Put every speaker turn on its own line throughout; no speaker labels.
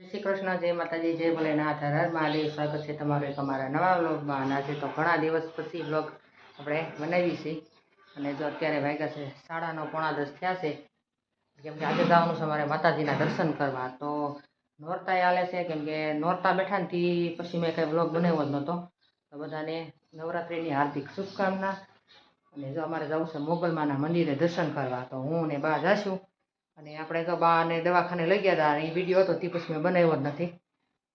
શ્રી કૃષ્ણ, જય માતાજી, જય ભોલેનાથ. હર હર મહાદેવ. સ્વાગત છે તમારું એક અમારા નવા વ્લોગમાં. અને આજે તો ઘણા દિવસ પછી વ્લોગ આપણે બનાવી છે. અને જો અત્યારે વાગ્યા છે સાડાનો પોણા દસ થયા છે. કેમ કે આજે જવાનું છે અમારે માતાજીના દર્શન કરવા. તો નોરતા હાલે છે, કેમ કે નોરતા બેઠા ને પછી મેં કંઈ વ્લોગ બનાવ્યો જ નહોતો. તો બધાને નવરાત્રિની હાર્દિક શુભકામના. અને જો અમારે જવું છે મોગલમાના મંદિરે દર્શન કરવા, તો હું ને બા જાશું. અને આપણે તો બાને દવાખાને લઈ ગયા હતા અને એ વીડિયો હતો તે પછી મેં બનાવ્યો જ નથી.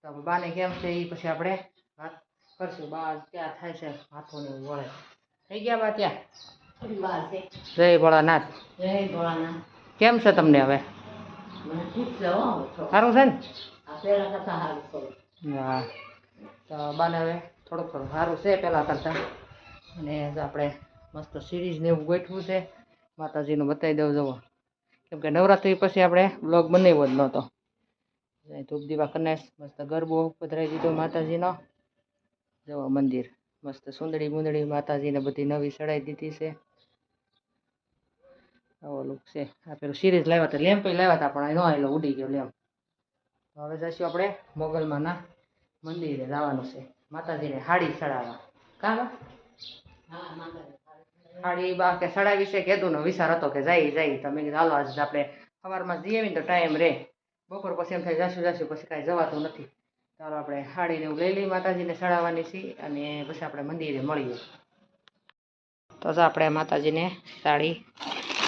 તો બાને કેમ છે એ પછી આપણે વાત કરશું. બા ક્યાં થાય છે હાથોને વળે. થઈ ગયા બા ત્યાં? જય ભોળાનાથ.
જય ભોળાનાથ.
કેમ છે તમને હવે? સારું છે ને? હા તો બાને હવે થોડુંક થોડું સારું છે પહેલાં કરતાં. અને આપણે મસ્ત સિરીઝને એવું ગોઠવું છે. માતાજીનું બતાવી દઉં જુઓ. કેમ કે નવરાત્રિ પછી આપણે બ્લોગ બનાવ્યો જ નહોતો. ધૂપ દીવા કરીને મસ્ત ગરબો પધરાવી દીધો માતાજીનો. જવો મંદિર. મસ્ત સુંદડી બુંદડી માતાજીને બધી નવી ચડાવી દીધી છે. આવો લુક છે. આ પેલું સિરીઝ લાવ્યા હતા. લેમ્પ લાવ્યા હતા, પણ નો આવેલો, ઉડી ગયો લેમ્પ હવે જઈશું આપણે મોગલમાના મંદિરે જવાનું છે. માતાજીને હાડી ચડાવવા. કાં?
હા
હાડી બા, કે સડા વિશે કીધું ને વિચાર હતો કે જાય જાય. તમે કીધું, હાલો, આજે આપણે સવારમાં જઈએ ને તો ટાઈમ રહે બપોર પછી એમ થાય જાશું જાશું પછી કાંઈ જવાતું નથી. ચાલો, આપણે હાડીને એવું લઈ લઈ માતાજીને ચડાવવાની છે અને પછી આપણે મંદિરે મળીએ. તો આપણે માતાજીને સાડી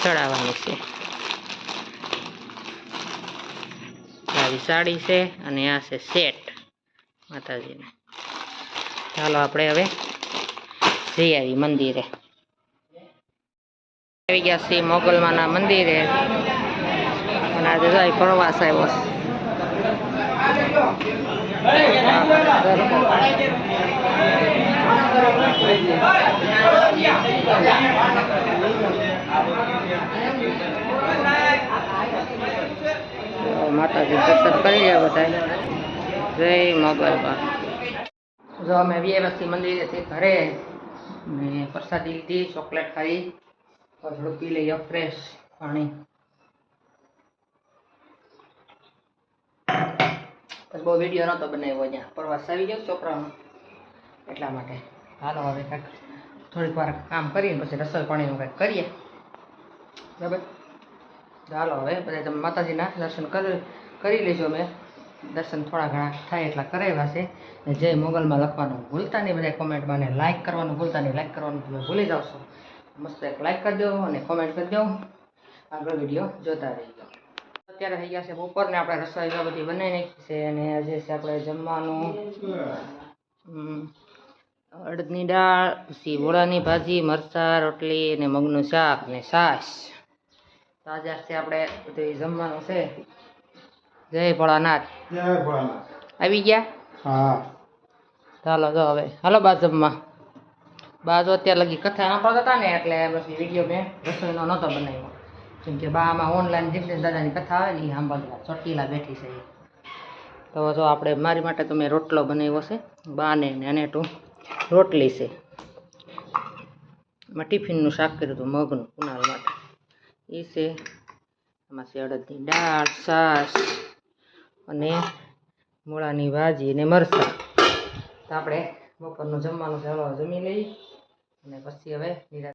ચડાવવાની છે. આવી સાડી છે અને આ છે સેટ માતાજીને. ચાલો, આપણે હવે જઈ આવી મંદિરે. આવી ગયા છીએ મોગલમાના મંદિરે અને આજે જાય પ્રવાસ આવ્યો. માતાજી દર્શન કરી લે બધા જય મોગલમાં. જો અમે વ્યવસ્થિત મંદિરેથી ઘરે ને પ્રસાદી લીધી, ચોકલેટ ખાઈ થોડું પી લઈએ ફ્રેશ પાણી. પછી બહુ વીડિયો નહોતો બનાવ્યો અહીંયા. પ્રવાસ આવી ગયો છોકરાનો. એટલા માટે. હાલો હવે કાંઈક થોડીક વાર કામ કરીએ પછી રસોઈ પાણીનું કંઈક કરીએ. બરાબર? હાલો હવે બધા તમે માતાજીના દર્શન કરી લેજો મેં દર્શન થોડા ઘણા થાય એટલા કરાવ્યા છે. જે મોગલમાં લખવાનું ભૂલતા નહીં. બધા કોમેન્ટમાં ને લાઇક કરવાનું ભૂલતા નહીં. લાઇક કરવાનું તમે ભૂલી છો. મસ્ત એક લાઇક કરી દો અને કોમેન્ટ કરી દો. આગળ વીડિયો જોતા રહીજો. અત્યારે થઈ ગયા છે બપોરને આપણે રસોઈ બધી બનાવી નાખી છે અને આજે છે આપણે જમવાનું. અડદની દાળ પછી વોળાની ભાજી મરચાં રોટલી અને મગનું શાક ને છાશ. તાજા છે આપણે બધું જમવાનું છે. જય ભોળાનાથ.
જય ભોળાનાથ.
આવી ગયા?
હા.
ચાલો જો હવે. હાલો બા જમવા. બા જો અત્યારે લગી કથા સાંભળતા હતા ને એટલે પછી વીડિયો મેં રસોઈનો નહોતો બનાવ્યો. કેમ કે બા આમાં ઓનલાઈન જીવન દાદાની કથા આવે ને એ સાંભળવા. ચોટીલા બેઠી છે. તો જો આપણે મારી માટે તો મેં રોટલો બનાવ્યો છે. બાને અને ટું રોટલી છે. એમાં ટિફિનનું શાક કર્યું હતું મગનું કુનાલ માટે. એ છે એમાં છે અડદની દાળ, છાશ અને મૂળાની ભાજી અને મરચાં. તો આપણે બપોરનું જમવાનું ચાલો જમી લઈ અને પછી હવે નિરાંતે